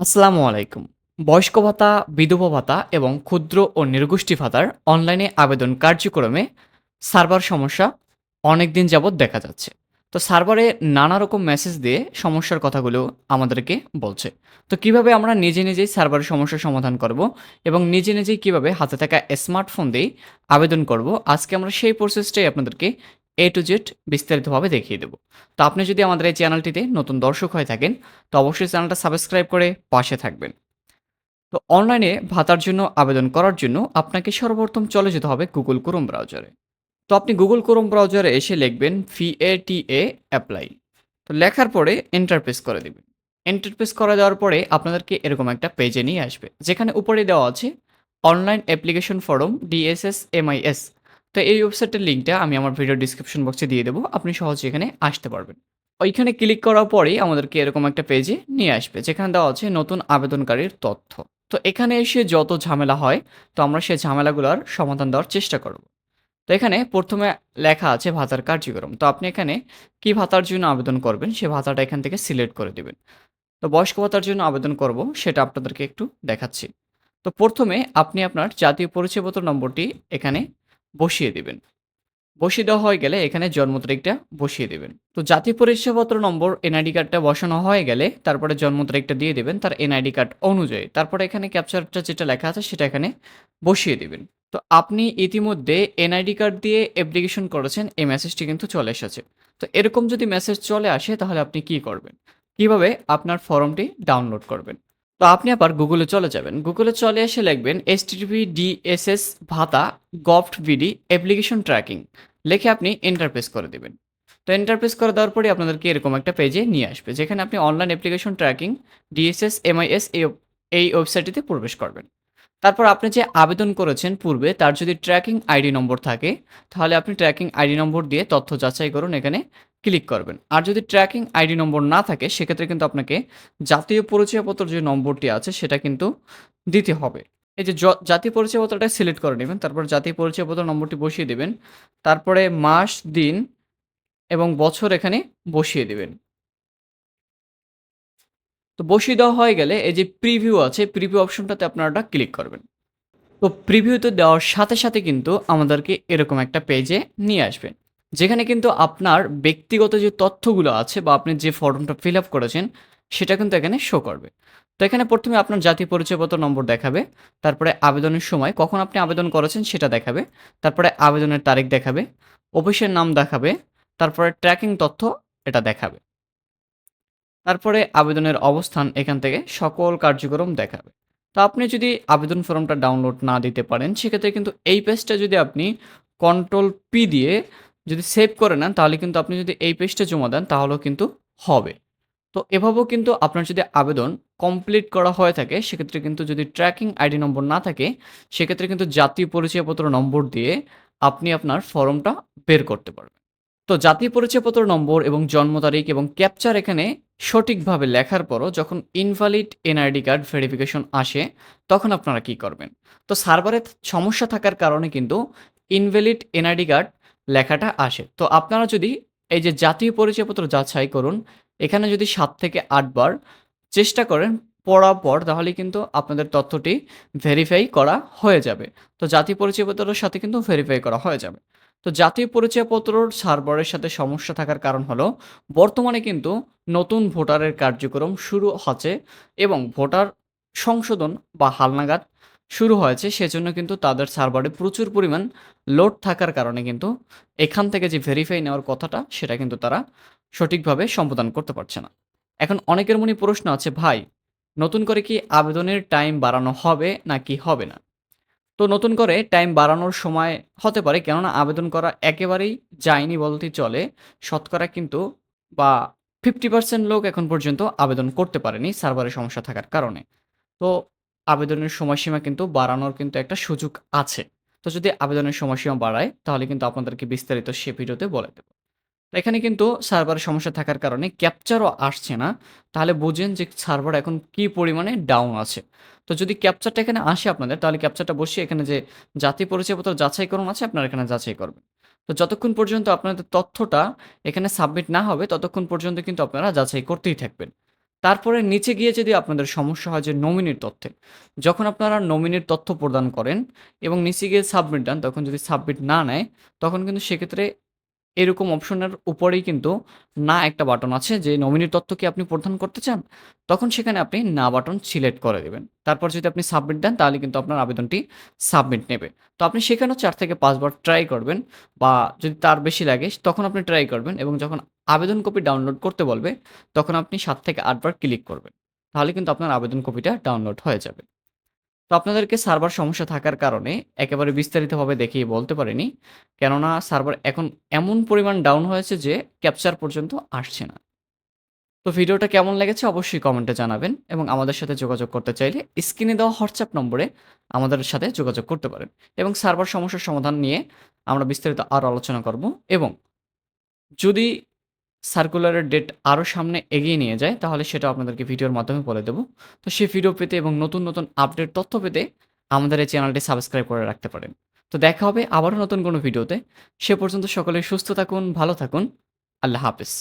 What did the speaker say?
আসসালামু আলাইকুম। বয়স্ক ভাতা, বিধবা ভাতা এবং ক্ষুদ্র ও নির্গোষ্ঠী ভাতার অনলাইনে আবেদন কার্যক্রমে সার্ভার সমস্যা অনেকদিন যাবৎ দেখা যাচ্ছে। তো সার্ভারে নানা রকম মেসেজ দিয়ে সমস্যার কথাগুলো আমাদেরকে বলছে। তো কীভাবে আমরা নিজে নিজেই সার্ভারের সমস্যার সমাধান করব এবং নিজে নিজেই কীভাবে হাতে থাকা স্মার্টফোন দিয়েই আবেদন করব, আজকে আমরা সেই প্রসেসটাই আপনাদেরকে এ টু জেড বিস্তারিতভাবে দেখিয়ে দেব। তো আপনি যদি আমাদের এই চ্যানেলটিতে নতুন দর্শক হয়ে থাকেন, তো অবশ্যই চ্যানেলটা সাবস্ক্রাইব করে পাশে থাকবেন। তো অনলাইনে ভাতার জন্য আবেদন করার জন্য আপনাকে সর্বপ্রথম চলে যেতে হবে Google Chrome ব্রাউজারে। তো আপনি Google Chrome ব্রাউজারে এসে লিখবেন VATA অ্যাপ্লাই। তো লেখার পরে এন্টার প্রেস করে দিবেন। এন্টার প্রেস করে দেওয়ার পরে আপনাদেরকে এরকম একটা পেজে নিয়ে আসবে। যেখানে উপরে দেওয়া আছে online application form DSS MIS। তো এই ওয়েবসাইটের লিঙ্কটা আমি আমার ভিডিও ডেসক্রিপশন বক্সে দিয়ে দেবো। আপনি সহজে এখানে আসতে পারবেন। ওইখানে ক্লিক করার পরেই আমাদেরকে এরকম একটা পেজে নিয়ে আসবে। যেখানে দেওয়া আছে নতুন আবেদনকারীর তথ্য। তো এখানে এসে যত ঝামেলা হয়, তো আমরা সেই ঝামেলাগুলোর সমাধান দেওয়ার চেষ্টা করব। তো এখানে প্রথমে লেখা আছে ভাতার কার্যক্রম। তো আপনি এখানে কি ভাতার জন্য আবেদন করবেন, সে ভাতাটা এখান থেকে সিলেক্ট করে দেবেন তো বয়স্ক ভাতার জন্য আবেদন করব, সেটা আপনাদেরকে একটু দেখাচ্ছি। তো প্রথমে আপনি আপনার জাতীয় পরিচয়পত্র নম্বরটি এখানে বসিয়ে দেবেন বসিয়ে দেওয়া হয়ে গেলে এখানে জন্ম তারিখটা বসিয়ে দেবেন তো জাতীয় পরিচয়পত্র নম্বর এনআইডি কার্ডটা বসানো হয়ে গেলে তারপরে জন্ম তারিখটা দিয়ে দেবেন তার এনআইডি কার্ড অনুযায়ী। তারপরে এখানে ক্যাপচারটা যেটা লেখা আছে সেটা এখানে বসিয়ে দিবেন। তো আপনি ইতিমধ্যে এনআইডি কার্ড দিয়ে অ্যাপ্লিকেশন করেছেন, এই মেসেজটি কিন্তু চলে এসেছে। তো এরকম যদি মেসেজ চলে আসে তাহলে আপনি কি করবেন? কীভাবে আপনার ফর্মটি ডাউনলোড করবেন? তো আপনি আবার গুগলে চলে যাবেন। গুগলে চলে এসে লিখবেন এস টিভি ডিএসএস ভাতা গফট ভিডি অ্যাপ্লিকেশন ট্র্যাকিং লিখে আপনি এন্টারপ্রেস করে দেবেন তো এন্টারপ্রেস করে দেওয়ার পরে আপনাদেরকে এরকম একটা পেজে নিয়ে আসবে। যেখানে আপনি online application tracking DSS MIS এই ওয়েবসাইটটিতে প্রবেশ করবেন। তারপর আপনি যে আবেদন করেছেন পূর্বে তার যদি ট্র্যাকিং আইডি নম্বর থাকে, তাহলে আপনি ট্র্যাকিং আইডি নম্বর দিয়ে তথ্য যাচাই করুন এখানে ক্লিক করবেন। আর যদি ট্র্যাকিং আইডি নম্বর না থাকে সেক্ষেত্রে কিন্তু আপনাকে জাতীয় পরিচয়পত্র যে নম্বরটি আছে সেটা কিন্তু দিতে হবে। এই যে জাতীয় পরিচয়পত্রটা সিলেক্ট করে নেবেন তারপর জাতীয় পরিচয়পত্র নম্বরটি বসিয়ে দেবেন তারপরে মাস, দিন এবং বছর এখানে বসিয়ে দিবেন। তো বসিয়ে দেওয়া হয়ে গেলে এই যে প্রিভিউ আছে, প্রিভিউ অপশনটাতে আপনারা ক্লিক করবেন। তো প্রিভিউতে দেওয়ার সাথে, সাথে কিন্তু আমাদেরকে এরকম একটা পেজে নিয়ে আসবেন যেখানে কিন্তু আপনার ব্যক্তিগত যে তথ্যগুলো আছে বা আপনি যে ফর্মটা ফিল আপ করেছেন, সেটা কিন্তু এখানে শো করবে। তো এখানে ১ম এ আপনার জাতীয় পরিচয়পত্র নম্বর দেখাবে। তারপরে আবেদনের সময় কখন আপনি আবেদন করেছেন সেটা দেখাবে। তারপরে আবেদনের তারিখ দেখাবে। অফিসের নাম দেখাবে। তারপরে ট্র্যাকিং তথ্য এটা দেখাবে। তারপরে আবেদনের অবস্থান এখান থেকে সকল কার্যক্রম দেখাবে। তো আপনি যদি আবেদন ফর্মটা ডাউনলোড না দিতে পারেন, সেক্ষেত্রে কিন্তু এই পেজটা যদি আপনি কন্ট্রোল পি দিয়ে যদি সেভ করে নেন, তাহলে কিন্তু আপনি যদি এই পেজটা জমা দেন তাহলেও কিন্তু হবে। তো এভাবেও কিন্তু আপনার যদি আবেদন কমপ্লিট করা হয়ে থাকে, সেক্ষেত্রে কিন্তু যদি ট্র্যাকিং আইডি নম্বর না থাকে, সেক্ষেত্রে কিন্তু জাতীয় পরিচয়পত্র নম্বর দিয়ে আপনি আপনার ফর্মটা বের করতে পারবেন। তো জাতীয় পরিচয়পত্র নম্বর এবং জন্ম তারিখ এবং ক্যাপচার এখানে সঠিকভাবে লেখার পরও যখন ইনভ্যালিড এনআইডি কার্ড ভেরিফিকেশন আসে, তখন আপনারা কি করবেন? তো সার্ভারে সমস্যা থাকার কারণে কিন্তু ইনভ্যালিড এনআইডি কার্ড লেখাটা আসে। তো আপনারা যদি এই যে জাতীয় পরিচয়পত্র যাচাই করুন, এখানে যদি সাত থেকে আটবার চেষ্টা করেন পড়ার পর তাহলে কিন্তু আপনাদের তথ্যটি ভেরিফাই করা হয়ে যাবে। তো জাতীয় পরিচয়পত্রের সাথে কিন্তু ভেরিফাই করা হয়ে যাবে। তো জাতীয় পরিচয়পত্রর সার্ভারের সাথে সমস্যা থাকার কারণ হলো, বর্তমানে কিন্তু নতুন ভোটারের কার্যক্রম শুরু হচ্ছে এবং ভোটার সংশোধন বা হালনাগাদ শুরু হয়েছে। সেজন্য কিন্তু তাদের সার্ভারে প্রচুর পরিমাণ লোড থাকার কারণে কিন্তু এখান থেকে যে ভেরিফাই নেওয়ার কথাটা, সেটা কিন্তু তারা সঠিকভাবে সম্পাদন করতে পারছে না। এখন অনেকের মনে প্রশ্ন আছে, ভাই নতুন করে কি আবেদনের টাইম বাড়ানো হবে নাকি হবে না? তো নতুন করে টাইম বাড়ানোর সময় হতে পারে। কেননা আবেদন করা একেবারেই যায়নি বলতে চলে। শতকরা কিন্তু বা 50% লোক এখন পর্যন্ত আবেদন করতে পারেনি সার্ভারে সমস্যা থাকার কারণে। তো আবেদনের সময়সীমা কিন্তু বাড়ানোর কিন্তু একটা সুযোগ আছে। তো যদি আবেদনের সময়সীমা বাড়ায়, তাহলে কিন্তু আপনাদেরকে বিস্তারিত সে ভিডিওতে বলে দেব। এখানে কিন্তু সার্ভারের সমস্যা থাকার কারণে ক্যাপচারও আসছে না। তাহলে বুঝেন যে সার্ভার এখন কি পরিমাণে ডাউন আছে। তো যদি ক্যাপচারটা এখানে আসে আপনাদের, তাহলে ক্যাপচারটা বসিয়ে এখানে যে জাতীয় পরিচয়পত্র যাচাইকরণ আছে, আপনারা এখানে যাচাই করবেন। তো যতক্ষণ পর্যন্ত আপনাদের তথ্যটা এখানে সাবমিট না হবে, ততক্ষণ পর্যন্ত কিন্তু আপনারা যাচাই করতেই থাকবেন। তারপরে নিচে গিয়ে যদি আপনাদের সমস্যা হয় যে নমিনির তথ্যে, যখন আপনারা নমিনির তথ্য প্রদান করেন এবং নিচে গিয়ে সাবমিট দেন, তখন যদি সাবমিট না নেয়, তখন কিন্তু সেক্ষেত্রে এরকম অপশনের উপরেই কিন্তু না একটা বাটন আছে, যে নমিনির তথ্য কি আপনি প্রদান করতে চান? তখন সেখানে আপনি না বাটন সিলেক্ট করে দেবেন তারপর যদি আপনি সাবমিট দেন, তাহলে কিন্তু আপনার আবেদনটি সাবমিট নেবে। তো আপনি সেখানেও চার থেকে ৫ বার ট্রাই করবেন বা যদি তার বেশি লাগে, তখন আপনি ট্রাই করবেন এবং যখন আবেদন কপি ডাউনলোড করতে বলবে, তখন আপনি সাত থেকে ৮ বার ক্লিক করবেন। তাহলে কিন্তু আপনার আবেদন কপিটা ডাউনলোড হয়ে যাবে। তো আপনাদেরকে সার্ভার সমস্যা থাকার কারণে একেবারে বিস্তারিতভাবে দেখিয়ে বলতে পারিনি। কেননা সার্ভার এখন এমন পরিমাণ ডাউন হয়েছে যে ক্যাপচার পর্যন্ত আসছে না। তো ভিডিওটা কেমন লেগেছে অবশ্যই কমেন্টে জানাবেন এবং আমাদের সাথে যোগাযোগ করতে চাইলে স্ক্রিনে দেওয়া হোয়াটসঅ্যাপ নম্বরে আমাদের সাথে যোগাযোগ করতে পারেন এবং সার্ভার সমস্যার সমাধান নিয়ে আমরা বিস্তারিত আরও আলোচনা করব এবং যদি সার্কুলারের ডেট আরও সামনে এগিয়ে নিয়ে যায় তাহলে সেটা আপনাদেরকে ভিডিওর মাধ্যমে বলে দেবো তো সেই ভিডিও পেতে এবং নতুন, নতুন আপডেট তথ্য পেতে আমাদের এই চ্যানেলটি সাবস্ক্রাইব করে রাখতে পারেন। তো দেখা হবে আবারও নতুন কোনো ভিডিওতে। সে পর্যন্ত সকলে সুস্থ থাকুন, ভালো থাকুন। আল্লাহ হাফেজ।